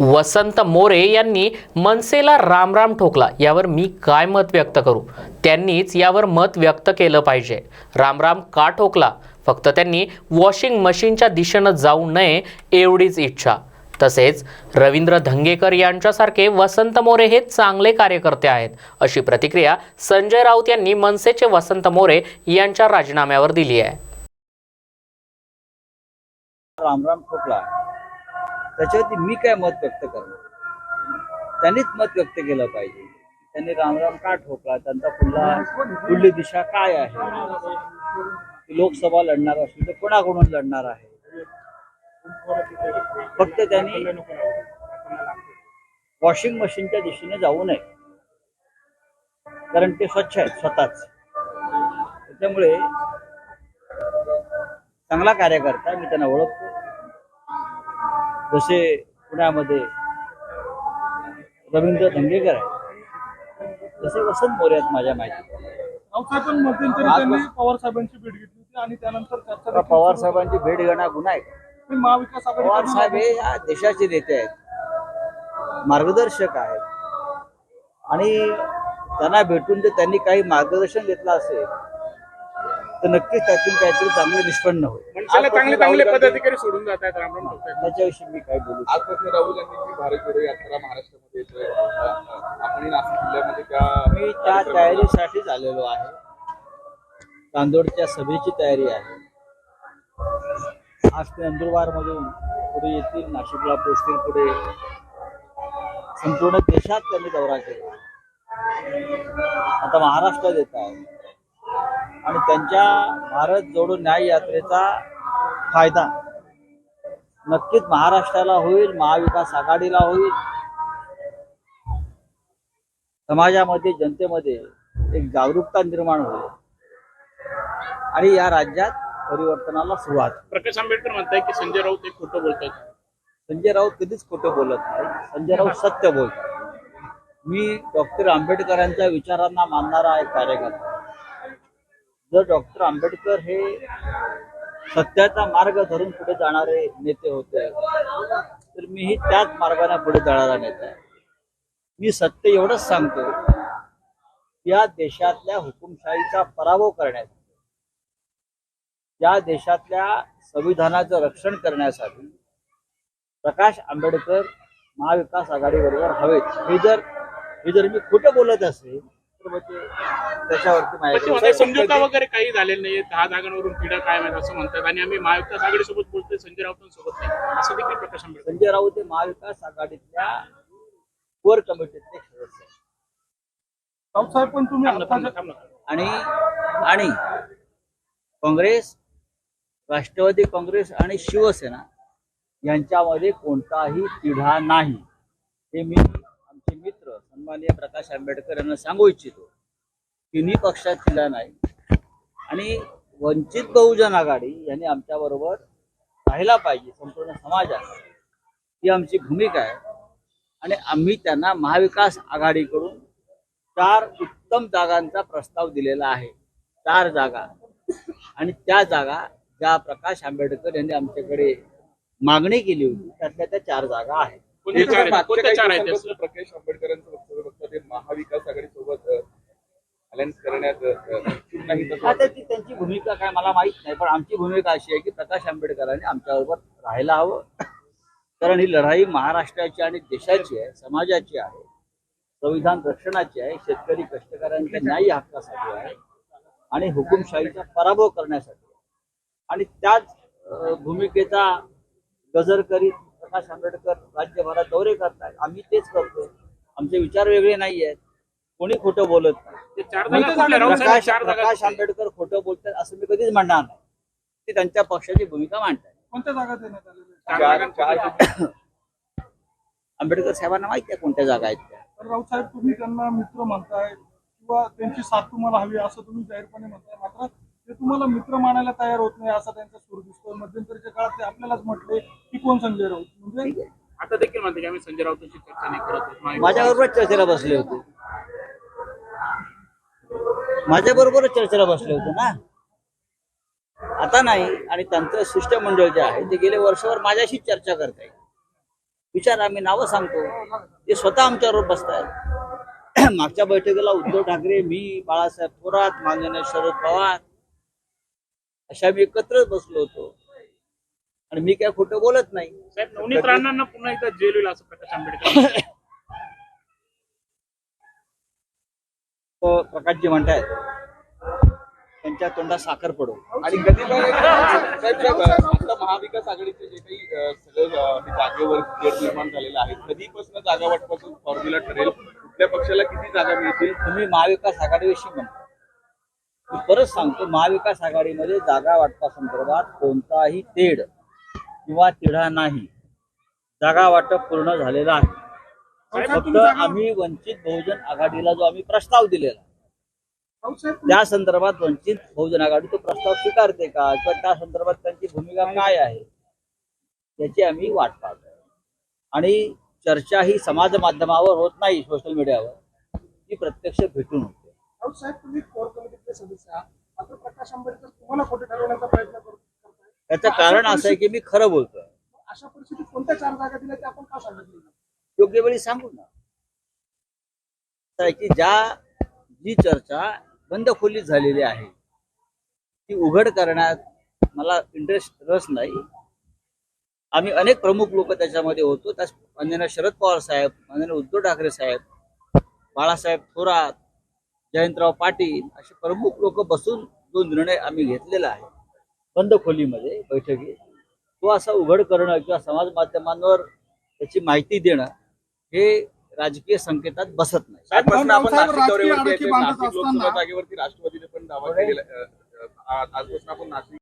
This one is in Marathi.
वसंत मोरे यांनी मनसेला रामराम ठोकला. यावर मी काय मत व्यक्त करू? त्यांनीच यावर मत व्यक्त केलं पाहिजे. रामराम का ठोकला? फक्त त्यांनी वॉशिंग मशीनच्या दिशेनं जाऊ नये एवढीच इच्छा. तसेच रवींद्र धंगेकर यांच्यासारखे वसंत मोरे हे चांगले कार्यकर्ते आहेत अशी प्रतिक्रिया संजय राऊत यांनी मनसेचे वसंत मोरे यांच्या राजीनाम्यावर दिली आहे. रामराम ठोकला. त्याच्यावरती मी काय मत व्यक्त करणार? त्यांनीच मत व्यक्त केलं पाहिजे. त्यांनी रामराम का ठोकला? त्यांचा पुढला पुढली दिशा काय आहे? लोकसभा लढणार असेल तर कोणाकडून लढणार आहे? फक्त त्यांनी वॉशिंग मशीनच्या दिशेने जाऊ नये. कारण ते स्वच्छ आहेत स्वतःच. त्याच्यामुळे चांगला कार्यकर्ता मी त्यांना ओळखतो. जसे पुण्यामध्ये रवींद्र धंगेकर आहे तसे वसंत मोरे आहेत माझ्या माहिती. पवार साहेबांची भेट घेतली होती आणि त्यानंतर पवार साहेबांची भेट घेणं गुन्हा आहे. महाविकास पवार साहेब हे या देशाचे नेते आहेत. मार्गदर्शक आहेत. आणि त्यांना भेटून जर त्यांनी काही मार्गदर्शन घेतलं असेल तर नक्कीच त्यातून काहीतरी चांगलं निष्पन्न होईल. मनसेला चांगले चांगले पदाधिकारी सोडून जात आहेत रामराम ठोकतायत त्याच्याविषयी मी काय बोलू? आजपासून राहुल गांधींची भारत जोडो यात्रा महाराष्ट्रामध्ये येतोय. आपण नाशिक जिल्ह्यामध्ये त्या मी त्या तयारीसाठीच आलेलो आहे. चांदोडच्या सभेची तयारी आहे. आज ते नंदुरबार मधून पुढे येतील नाशिकला पोचतील पुढे. संपूर्ण देशात त्यांनी दौरा केला. आता महाराष्ट्रात येत आहे आणि त्यांच्या भारत जोडो न्याय यात्रेचा फायदा. नक्कीच महाराष्ट्राला होईल महाविकास आघाडीला होईल. समाजामध्ये जनतेमध्ये एक जागरूकता निर्माण होईल. आणि या राज्यात परिवर्तनाला सुरुवात. प्रकाश आंबेडकर म्हणताय की संजय राऊत हे खोटं बोलतात. संजय राऊत कधीच खोटं बोलत नाही. संजय राऊत सत्य बोलतात. मी डॉक्टर आंबेडकरांच्या विचारांना मानणारा एक कार्यकर्ता. जर डॉक्टर आंबेडकर हे सत्याचा मार्ग धरून पुढे जाणारे नेते होते तर मीही त्याच मार्गाने पुढे जाणारा नेता आहे. मी सत्य एवढंच सांगतो या देशातल्या हुकुमशाहीचा पराभव करण्यासाठी या देशातल्या संविधानाचं रक्षण करण्यासाठी प्रकाश आंबेडकर महाविकास आघाडीबरोबर हवेत. हे जर हे जर मी खोटं बोलत असेल ते त्याच्यावरती पण ते माझ्याकडे म्हणतात समझोता वगैरे काही झालेलं नाहीये. दहा जागांवरून पिढ्या कायम आहेत असं म्हणतात. आणि आम्ही महाविकास आघाडीसोबत बोलतोय संजय राऊतांसोबत नाही. असं देखील प्रकाश आंबेडकर संजय राऊत हे महाविकास आघाडीतल्या कोर कमिटीतले सदस्य आहेत. रावसाहेब पण तुम्ही थांब ना, थांब ना, आता- थांब ना. आणि आणि काँग्रेस राष्ट्रवादी काँग्रेस आणि शिवसेना यांच्यामध्ये कोणताही तिढा नाही. हे मी सन्माननीय प्रकाश आंबेडकर यांना सांगू इच्छितो तिन्ही पक्षात तिढा नाही. आणि वंचित बहुजन आघाडी यांनी आमच्याबरोबर राहायला पाहिजे संपूर्ण समाजात. ही आमची भूमिका आहे. आणि आम्ही त्यांना महाविकास आघाडीकडून चार उत्तम जागांचा प्रस्ताव दिलेला आहे. चार जागा. आणि त्या जागा ज्या प्रकाश आंबेडकर यांनी आमच्याकडे मागणी केली होती त्यातल्या त्या चार जागा आहेत. प्रकाश आंबेडकरांचं ते महाविकास आघाडी सोबत अलायन्स करण्यात नाही आता ती त्यांची भूमिका काय मला माहीत नाही पण आमची भूमिका अशी आहे की प्रकाश आंबेडकरांनी आमच्याबरोबर राहायला हवं. कारण ही लढाई महाराष्ट्राची आणि देशाची आहे समाजाची आहे संविधान रक्षणाची आहे शेतकरी कष्टकऱ्यांच्या न्याय्य हक्कासाठी आहे आणि हुकुमशाहीचा पराभव करण्यासाठी. आणि त्याच भूमिकेचा गजर करीत प्रकाश आंबेडकर राज्यभरात दौरे करतायत. आम्ही तेच करतो आमचे विचार वेगळे नाही आहेत कोणी खोटं बोलत नाही. ते चार जागा कुठल्या? राऊत साहेब, प्रकाश? आंबेडकर खोटं बोलतात असं मी कधीच म्हणणार नाही. ते त्यांच्या पक्षाची भूमिका मांडतात. कोणत्या जागा देण्यात आलेल्या चार जागा चार- आंबेडकर साहेबांना माहिती आहे कोणत्या जागा आहेत त्या. तर रावसाहेब तुम्ही त्यांना मित्र म्हणताय किंवा त्यांची साथ तुम्हाला हवी असं तुम्ही जाहीरपणे म्हणताय मात्र ते तुम्हाला मित्र मानायला तयार होत नाही असा त्यांचा सूर दिसतोय. मध्यंतरीच्या काळात ते आपल्यालाच म्हटले की कोण संजय राऊत? म्हणजे आता देखील म्हणते की आम्ही संजय राऊतांची चर्चा नाही करत आहोत. माझ्याबरोबरच चर्चेला बसले होते. माझ्याबरोबरच चर्चेला बसले होते ना. आता नाही आणि त्यांचं शिष्टमंडळ जे आहे ते गेले वर्षभर माझ्याशी चर्चा करत आहे. विचार आम्ही नावं सांगतो. ते स्वतः आमच्याबरोबर बसतायत. मागच्या बैठकीला उद्धव ठाकरे मी बाळासाहेब थोरात माननीय शरद पवार अशा मी एकत्रच बसलो होतो. आणि मी काय खोटं बोलत नाही. साहेब नवनीत राणांना पुन्हा एकदा जेल होईल असं प्रकाश आंबेडकर. तर प्रकाशजी म्हणतायत. त्यांच्या तोंडात साखर पडो. आणि कधी पण साहेब साहेब आता महाविकास आघाडीचे जे काही अ, सगळं अ, हे जागेवर गट निर्माण झालेलं आहे कधीपासून जागा वाटपासून फॉर्म्युला ठरेल? कुठल्या पक्षाला किती जागा मिळतील? तुम्ही महाविकास आघाडीविषयी म्हणता मी परत सांगतो महाविकास आघाडीमध्ये जागा वाटपासंदर्भात कोणताही तेढ किंवा तिढा नाही. जागा वाटप पूर्ण झालेलं आहे. फक्त आम्ही वंचित बहुजन आघाडीला जो आम्ही प्रस्ताव दिलेला त्या संदर्भात वंचित बहुजन आघाडी तो प्रस्ताव स्वीकारते का? किंवा त्या संदर्भात त्यांची भूमिका काय आहे? याची आम्ही वाट पाहतोय आणि चर्चा ही समाज माध्यमावर होत नाही सोशल मीडियावर. ती प्रत्यक्ष भेटून होते. तुम्ही कोर कमिटीचे सदस्य आहात. प्रकाश आंबेडकर तुम्हाला खोटे ठरवण्याचा प्रयत्न करत. त्याचं कारण असं आहे की मी खरं बोलतोय. अशा परिस्थितीत कोणत्या चार जागा दिल्या ते आपण का सांगितलं? योग्य वेळी सांगू ना. आहे की ज्या जी चर्चा बंद खोलीत झालेली आहे ती उघड करण्यात मला इंटरेस्ट रस नाही. आम्ही अनेक प्रमुख लोक त्याच्यामध्ये होतो. त्यास माननीय शरद पवार साहेब माननीय उद्धव ठाकरे साहेब बाळासाहेब थोरात जयंतराव पाटील असे प्रमुख लोक बसून जो निर्णय आम्ही घेतलेला आहे बंद खोलीमध्ये बैठकीत तो असा उघड करणं किंवा समाज माध्यमांवर त्याची माहिती देणं हे राजकीय संकेतात बसत नाही आपण नाशिक दौऱ्यावरती आहे. नाशिक लोकसभा जागेवरती राष्ट्रवादीने पण दावा केलेला आहे. अ, अ, आजपासून आपण नाशिक